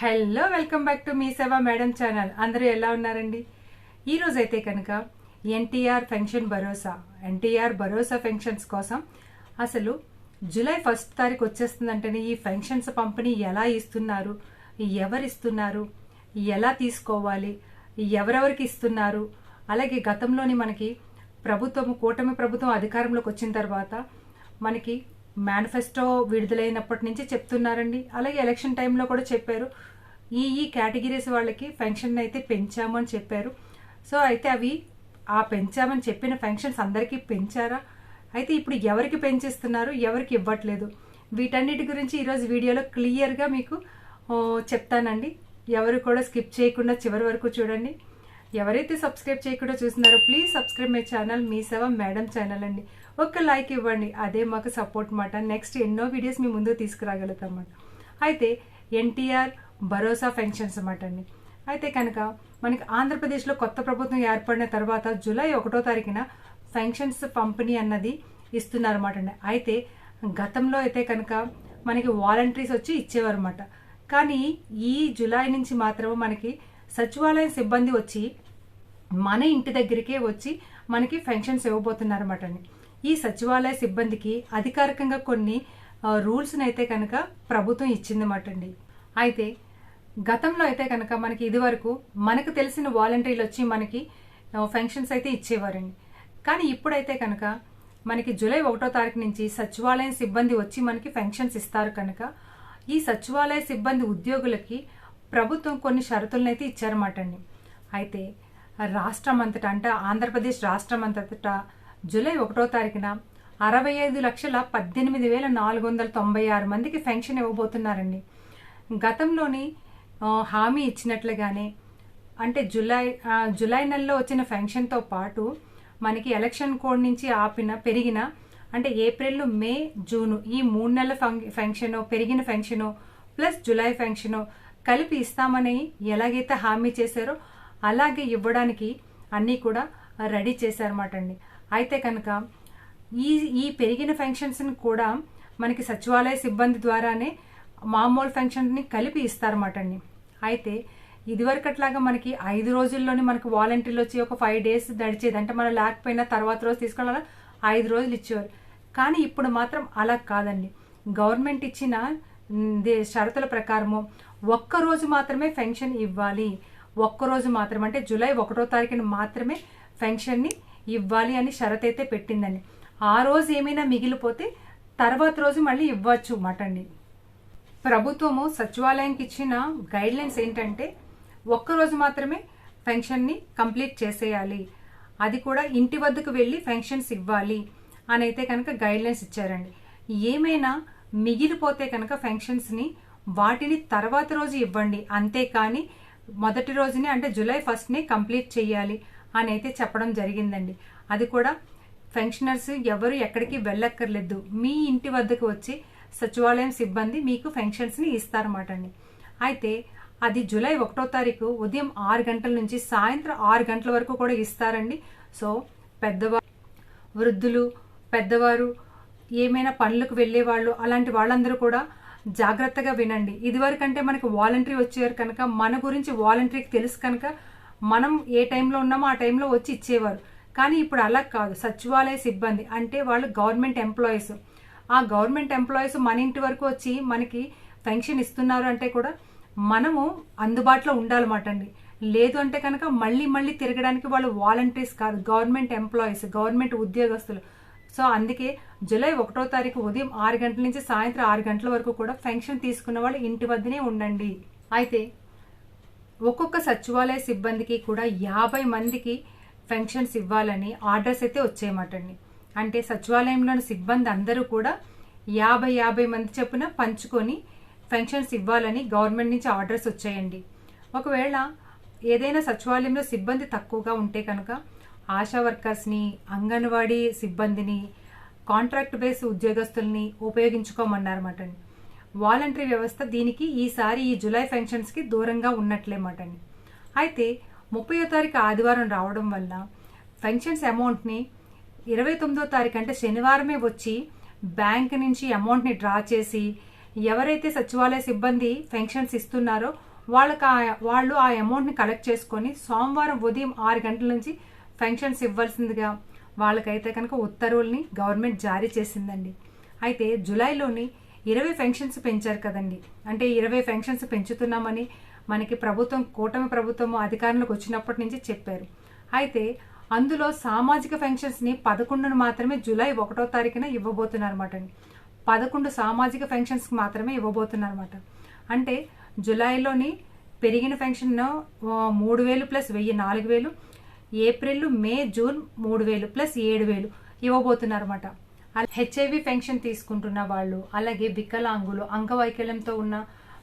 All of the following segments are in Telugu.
Hello welcome back to Mee Seva madam channel. అందరూ ఎలా ఉన్నారండి? ఈరోజు అయితే కనుక ఎన్టీఆర్ పెన్షన్ భరోసా ఎన్టీఆర్ భరోసా పెన్షన్స్ కోసం అసలు జూలై ఫస్ట్ తారీఖు వచ్చేస్తుందంటేనే ఈ పెన్షన్స్ పంపిణీ ఎలా ఇస్తున్నారు? ఎవరిస్తున్నారు? ఎలా తీసుకోవాలి? ఎవరెవరికి ఇస్తున్నారు? అలాగే గతంలోని మనకి ప్రభుత్వం కూటమి ప్రభుత్వం అధికారంలోకి వచ్చిన తర్వాత మనకి మేనిఫెస్టో విడుదలైనప్పటి నుంచి చెప్తున్నారండి. అలాగే ఎలక్షన్ టైంలో కూడా చెప్పారు. ఈ ఈ కేటగిరీస్ వాళ్ళకి పెన్షన్ అయితే పెంచాము అని చెప్పారు. సో అయితే అవి ఆ పెంచామని చెప్పిన పెన్షన్స్ అందరికీ పెంచారా? అయితే ఇప్పుడు ఎవరికి పెంచిస్తున్నారు? ఎవరికి ఇవ్వట్లేదు? వీటన్నిటి గురించి ఈరోజు వీడియోలో క్లియర్గా మీకు చెప్తానండి. ఎవరు కూడా స్కిప్ చేయకుండా చివరి వరకు చూడండి. ఎవరైతే సబ్స్క్రైబ్ చేయకుండా చూస్తున్నారో please subscribe my channel Mee Seva madam channel అండి. ఒక లైక్ ఇవ్వండి అదే మాకు సపోర్ట్ మాట. నెక్స్ట్ ఎన్నో వీడియోస్ మీ ముందు తీసుకురాగలుగుతాం అన్నమాట అయితే ఎన్టీఆర్ భరోసా పెన్షన్స్ అన్నమాట అండి. అయితే కనుక మనకి ఆంధ్రప్రదేశ్లో కొత్త ప్రభుత్వం ఏర్పడిన తర్వాత జూలై ఒకటో తారీఖున పెన్షన్స్ పంపిణీ అన్నది ఇస్తున్నారన్నమాట అండి. అయితే గతంలో అయితే కనుక మనకి వాలంటీర్స్ వచ్చి ఇచ్చేవారన్నమాట. కానీ ఈ జూలై నుంచి మాత్రం మనకి సచివాలయం సిబ్బంది వచ్చి మన ఇంటి దగ్గరికే వచ్చి మనకి పెన్షన్స్ ఇవ్వబోతున్నారన్నమాట అండి ఈ సచివాలయ సిబ్బందికి అధికారికంగా కొన్ని రూల్స్ని అయితే కనుక ప్రభుత్వం ఇచ్చిందన్నమాట అండి అయితే గతంలో అయితే కనుక మనకి ఇదివరకు మనకు తెలిసిన వాలంటీర్లు వచ్చి మనకి ఆ, పెన్షన్స్ అయితే ఇచ్చేవారండి. కానీ ఇప్పుడైతే కనుక మనకి జూలై ఒకటో తారీఖు నుంచి సచివాలయం సిబ్బంది వచ్చి మనకి పెన్షన్స్ ఇస్తారు కనుక ఈ సచివాలయ సిబ్బంది ఉద్యోగులకి ప్రభుత్వం కొన్ని షరతులను అయితే ఇచ్చారన్నమాట అండి అయితే రాష్ట్రం అంతటా అంటే ఆంధ్రప్రదేశ్ రాష్ట్రం అంతటా జూలై ఒకటో తారీఖున అరవై ఐదు లక్షల పద్దెనిమిది వేల నాలుగు వందల తొంభై ఆరు మందికి పెన్షన్ ఇవ్వబోతున్నారండి. గతంలోని హామీ ఇచ్చినట్లుగానే అంటే జులై జులై జూలై నెలలో వచ్చిన పెన్షన్తో పాటు మనకి ఎలక్షన్ కోడ్ నుంచి ఆపిన పెరిగిన అంటే ఏప్రిల్ మే జూను ఈ మూడు నెలల ఫంక్షన్ పెరిగిన పెన్షను ప్లస్ జులై పెన్షను కలిపి ఇస్తామని ఎలాగైతే హామీ చేశారో అలాగే ఇవ్వడానికి అన్నీ కూడా రెడీ చేశారన్నమాట అండి. అయితే కనుక ఈ ఈ పెరిగిన ఫంక్షన్స్ని కూడా మనకి సచివాలయ సిబ్బంది ద్వారానే మామూలు ఫంక్షన్ని కలిపి ఇస్తారన్నమాట అండి. అయితే ఇదివరకట్లాగా మనకి ఐదు రోజుల్లోనే మనకి వాలంటీర్లు వచ్చి ఒక ఫైవ్ డేస్ నడిచేది అంటే మనం లేకపోయినా తర్వాత రోజు తీసుకోవాలా ఐదు రోజులు ఇచ్చేవారు. కానీ ఇప్పుడు మాత్రం అలా కాదండి. గవర్నమెంట్ ఇచ్చిన షరతుల ప్రకారము ఒక్క రోజు మాత్రమే పెన్షన్ ఇవ్వాలి. ఒక్క రోజు మాత్రమే అంటే జూలై ఒకటో తారీఖున మాత్రమే పెన్షన్ని ఇవ్వాలి అని షరత్ అయితే పెట్టిందండి. ఆ రోజు ఏమైనా మిగిలిపోతే తర్వాత రోజు మళ్ళీ ఇవ్వచ్చు మటండి. ప్రభుత్వము సచివాలయంకి ఇచ్చిన గైడ్ లైన్స్ ఏంటంటే ఒక్కరోజు మాత్రమే పెన్షన్ని కంప్లీట్ చేసేయాలి. అది కూడా ఇంటి వద్దకు వెళ్ళి పెన్షన్స్ ఇవ్వాలి అని అయితే కనుక గైడ్ లైన్స్ ఇచ్చారండి. ఏమైనా మిగిలిపోతే కనుక పెన్షన్స్ని వాటిని తర్వాత రోజు ఇవ్వండి. అంతేకాని మొదటి రోజునే అంటే జూలై ఫస్ట్నే కంప్లీట్ చేయాలి అని అయితే చెప్పడం జరిగిందండి. అది కూడా పెన్షనర్స్ ఎవరు ఎక్కడికి వెళ్ళక్కర్లేదు. మీ ఇంటి వద్దకు వచ్చి సచివాలయం సిబ్బంది మీకు పెన్షన్స్ని ఇస్తారన్నమాట అండి అయితే అది జూలై ఒకటో తారీఖు ఉదయం ఆరు గంటల నుంచి సాయంత్రం ఆరు గంటల వరకు కూడా ఇస్తారండి. సో పెద్దవారు వృద్ధులు పెద్దవారు ఏమైనా పనులకు వెళ్ళే వాళ్ళు అలాంటి వాళ్ళందరూ కూడా జాగ్రత్తగా వినండి. ఇదివరకంటే మనకి వాలంటరీ వచ్చేవారు కనుక మన గురించి వాలంటరీకి తెలుసు కనుక మనం ఏ టైంలో ఉన్నామో ఆ టైంలో వచ్చి ఇచ్చేవారు. కానీ ఇప్పుడు అలా కాదు. సచివాలయ సిబ్బంది అంటే వాళ్ళు గవర్నమెంట్ ఎంప్లాయీస్. ఆ గవర్నమెంట్ ఎంప్లాయీస్ మన ఇంటి వరకు వచ్చి మనకి పెన్షన్ ఇస్తున్నారు అంటే కూడా మనము అందుబాటులో ఉండాలన్నమాట అండి. లేదు అంటే కనుక మళ్ళీ మళ్ళీ తిరగడానికి వాళ్ళు వాలంటీర్స్ కాదు. గవర్నమెంట్ ఎంప్లాయీస్ గవర్నమెంట్ ఉద్యోగస్తులు. సో అందుకే జూలై ఒకటో తారీఖు ఉదయం ఆరు గంటల నుంచి సాయంత్రం ఆరు గంటల వరకు కూడా పెన్షన్ తీసుకున్న వాళ్ళు ఇంటి వద్దనే ఉండండి. అయితే ఒక్కొక్క సచివాలయ సిబ్బందికి కూడా యాభై మందికి పెన్షన్స్ ఇవ్వాలని ఆర్డర్స్ అయితే వచ్చాయన్నమాటండి అంటే సచివాలయంలోని సిబ్బంది అందరూ కూడా యాభై యాభై మంది చొప్పున పంచుకొని పెన్షన్స్ ఇవ్వాలని గవర్నమెంట్ నుంచి ఆర్డర్స్ వచ్చాయండి. ఒకవేళ ఏదైనా సచివాలయంలో సిబ్బంది తక్కువగా ఉంటే కనుక ఆశా వర్కర్స్ని అంగన్వాడీ సిబ్బందిని కాంట్రాక్ట్ బేస్ ఉద్యోగస్తుల్ని ఉపయోగించుకోమన్నారన్నమాట అండి. వాలంటరీ వ్యవస్థ దీనికి ఈసారి ఈ జులై పెన్షన్స్కి దూరంగా ఉన్నట్లేమాట అండి అయితే ముప్పయో తారీఖు ఆదివారం రావడం వల్ల పెన్షన్స్ అమౌంట్ని ఇరవై తొమ్మిదో తారీఖు అంటే శనివారమే వచ్చి బ్యాంక్ నుంచి అమౌంట్ని డ్రా చేసి ఎవరైతే సచివాలయ సిబ్బంది పెన్షన్స్ ఇస్తున్నారో వాళ్ళకి ఆ- వాళ్ళు ఆ అమౌంట్ని కలెక్ట్ చేసుకొని సోమవారం ఉదయం ఆరు గంటల నుంచి పెన్షన్స్ ఇవ్వాల్సిందిగా వాళ్ళకైతే కనుక ఉత్తర్వుల్ని గవర్నమెంట్ జారీ చేసిందండి. అయితే జూలైలోని ఇరవై పెన్షన్స్ పెంచారు కదండి. అంటే ఇరవై పెన్షన్స్ పెంచుతున్నామని మనకి ప్రభుత్వం కూటమి ప్రభుత్వం అధికారంలోకి వచ్చినప్పటి నుంచి చెప్పారు. అయితే అందులో సామాజిక పెన్షన్స్ని పదకొండును మాత్రమే జూలై ఒకటో తారీఖున ఇవ్వబోతున్నారు అనమాట అండి పదకొండు సామాజిక పెన్షన్స్కి మాత్రమే ఇవ్వబోతున్నారు అనమాట అంటే జూలైలోని పెరిగిన పెన్షన్ మూడు వేలు ప్లస్ వెయ్యి నాలుగు వేలు ఏప్రిల్ మే జూన్ మూడు వేలు ప్లస్ ఏడు వేలు ఇవ్వబోతున్నారు అనమాట హెచ్ఐవి పెన్షన్ తీసుకుంటున్న వాళ్ళు అలాగే వికలాంగులు అంగవైకల్యంతో ఉన్న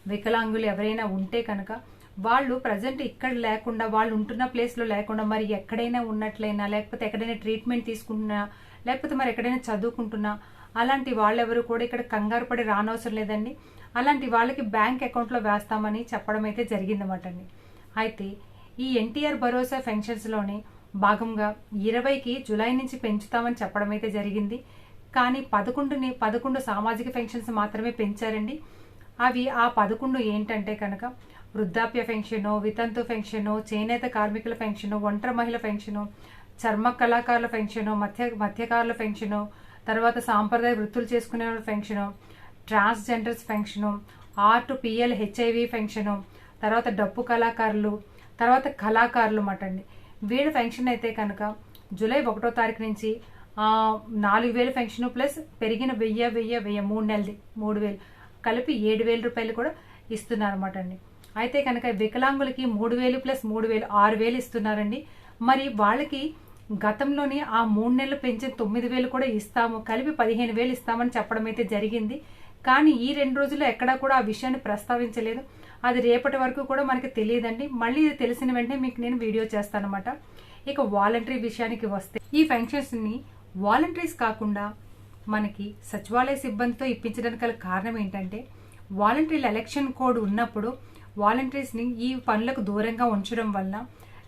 వికలాంగులు ఎవరైనా ఉంటే కనుక వాళ్ళు ప్రజెంట్ ఇక్కడ లేకుండా వాళ్ళు ఉంటున్న ప్లేస్లో లేకుండా మరి ఎక్కడైనా ఉన్నట్లయినా లేకపోతే ఎక్కడైనా ట్రీట్మెంట్ తీసుకుంటున్నా లేకపోతే మరి ఎక్కడైనా చదువుకుంటున్నా అలాంటి వాళ్ళెవరు కూడా ఇక్కడ కంగారు పడి రానవసరం లేదండి. అలాంటి వాళ్ళకి బ్యాంక్ అకౌంట్లో వేస్తామని చెప్పడం అయితే జరిగిందన్నమాట అండి. అయితే ఈ ఎన్టీఆర్ భరోసా పెన్షన్స్లోని భాగంగా ఇరవైకి జూలై నుంచి పెంచుతామని చెప్పడం అయితే జరిగింది. కానీ పదకొండుని పదకొండు సామాజిక పెన్షన్స్ మాత్రమే పెంచారండి. అవి ఆ పదకొండు ఏంటంటే కనుక వృద్ధాప్య పెన్షను వితంతు పెన్షను చేనేత కార్మికుల పెన్షను ఒంటరి మహిళ పెన్షను చర్మ కళాకారుల పెన్షను మధ్య మధ్యకారుల పెన్షను తర్వాత సాంప్రదాయ వృత్తులు చేసుకునే వాళ్ళ pension transgenders pension ART PL HIV pension తర్వాత డప్పు కళాకారులు తర్వాత కళాకారులు మాట అండి వీడి ఫంక్షన్ అయితే కనుక జూలై ఒకటో తారీఖు నుంచి నాలుగు వేలు పెన్షన్ ప్లస్ పెరిగిన వెయ్యి వెయ్యి వెయ్యి మూడు నెలది మూడు వేలు కలిపి ఏడు వేల రూపాయలు కూడా ఇస్తున్నారు అనమాట అండి అయితే కనుక వికలాంగులకి మూడు వేలు ప్లస్ మూడు వేలు ఆరు వేలు ఇస్తున్నారండి. మరి వాళ్ళకి గతంలోనే ఆ మూడు నెలలు పెంచిన తొమ్మిది వేలు కూడా ఇస్తాము కలిపి పదిహేను వేలు ఇస్తామని చెప్పడం అయితే జరిగింది. కానీ ఈ రెండు రోజుల్లో ఎక్కడా కూడా ఆ విషయాన్ని ప్రస్తావించలేదు. అది రేపటి వరకు కూడా మనకి తెలియదండి. మళ్ళీ ఇది తెలిసిన వెంటనే మీకు నేను వీడియో చేస్తానమాట ఇక వాలంటరీ విషయానికి వస్తే ఈ పెన్షన్స్ని వాలంటరీస్ కాకుండా మనకి సచివాలయ సిబ్బందితో ఇప్పించడానికి గల కారణం ఏంటంటే వాలంటీర్ల ఎలక్షన్ కోడ్ ఉన్నప్పుడు వాలంటీర్స్ని ఈ పనులకు దూరంగా ఉంచడం వల్ల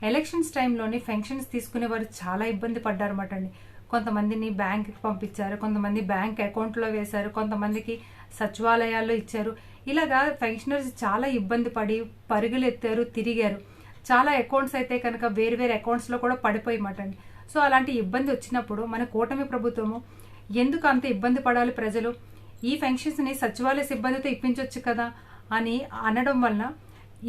ఎలక్షన్స్ టైంలోనే ఫెన్షన్స్ తీసుకునే వారు చాలా ఇబ్బంది పడ్డారు అన్నమాట అండి. కొంతమందిని బ్యాంక్కి పంపించారు కొంతమంది బ్యాంక్ అకౌంట్లో వేశారు కొంతమందికి సచివాలయాల్లో ఇచ్చారు. ఇలాగా పెన్షనర్స్ చాలా ఇబ్బంది పడి పరుగులు ఎత్తారు తిరిగారు. చాలా అకౌంట్స్ అయితే కనుక వేరు వేరు అకౌంట్స్లో కూడా పడిపోయి అండి సో అలాంటి ఇబ్బంది వచ్చినప్పుడు మన కూటమి ప్రభుత్వము ఎందుకు అంత ఇబ్బంది పడాలి ప్రజలు? ఈ ఫంక్షన్స్ని సచివాలయ సిబ్బందితో ఇప్పించవచ్చు కదా అని అనడం వలన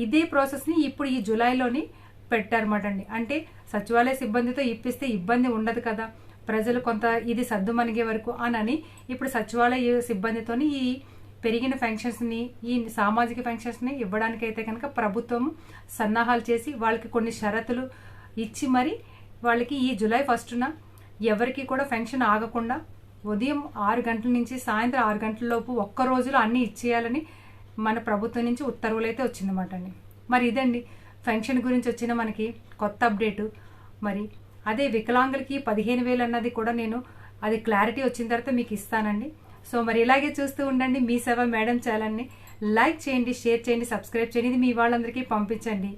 ఇదే ప్రాసెస్ని ఇప్పుడు ఈ జూలైలోని పెట్టారన్నమాట అండి అంటే సచివాలయ సిబ్బందితో ఇప్పిస్తే ఇబ్బంది ఉండదు కదా. ప్రజలు కొంత ఇది సర్దుమణిగే వరకు అని ఇప్పుడు సచివాలయ సిబ్బందితోని ఈ పెరిగిన పెన్షన్స్ని ఈ సామాజిక పెన్షన్స్ని ఇవ్వడానికైతే కనుక ప్రభుత్వం సన్నాహాలు చేసి వాళ్ళకి కొన్ని షరతులు ఇచ్చి మరి వాళ్ళకి ఈ జూలై ఫస్ట్న ఎవరికి కూడా పెన్షన్ ఆగకుండా ఉదయం ఆరు గంటల నుంచి సాయంత్రం ఆరు గంటల లోపు ఒక్క రోజులో అన్నీ ఇచ్చేయాలని మన ప్రభుత్వం నుంచి ఉత్తర్వులు అయితే వచ్చిందన్నమాట అండి. మరి ఇదండి పెన్షన్ గురించి వచ్చిన మనకి కొత్త అప్డేటు మరి అదే వికలాంగులకి పదిహేను వేలు అన్నది కూడా నేను అది క్లారిటీ వచ్చిన తర్వాత మీకు ఇస్తానండి. సో మరి ఇలాగే చూస్తూ ఉండండి మీ సేవ మేడం ఛానల్ని. లైక్ చేయండి షేర్ చేయండి సబ్స్క్రైబ్ చేయండి. ఇది మీ వాళ్ళందరికీ పంపించండి.